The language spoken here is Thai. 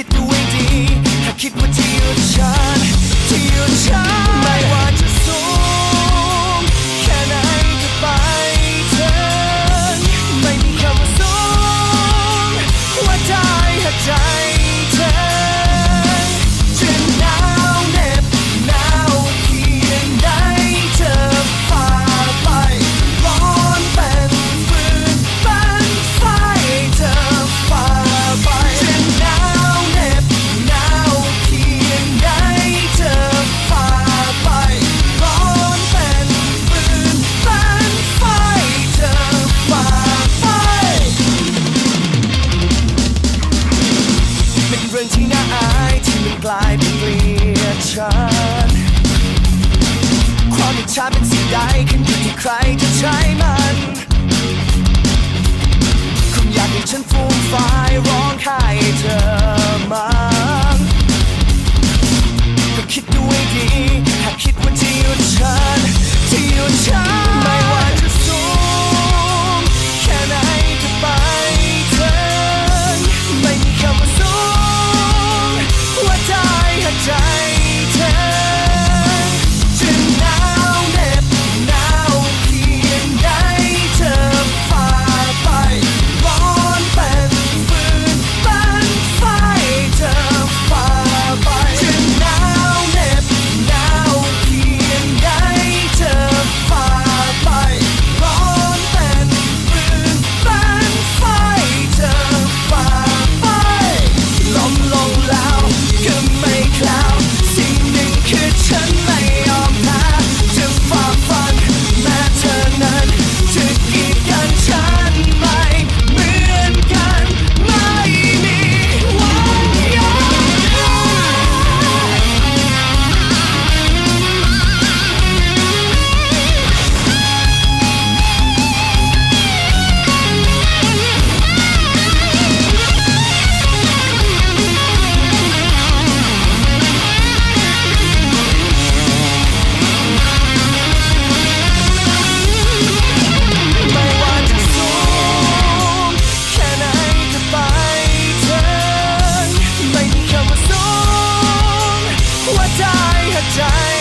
คิดดูให้ดี ถ้าคิดว่าที่อยู่ฉันที่อยู่ฉันไม่ว่าจะสูง แค่ไหนจะไปเถิดไม่มีคำว่าสูงหัวใจหักใจ ลายเป็นเกลียดฉันความอิจฉาเป็นสิ่งใดขึ้นอยู่ที่ใครจะใช้มันคงอยากให้ฉันฟูมฟายร้องไห้เธอมั้าก็คิดดูให้ดีหากคิดว่าที่อยู่ฉันที่อยู่ฉัน time.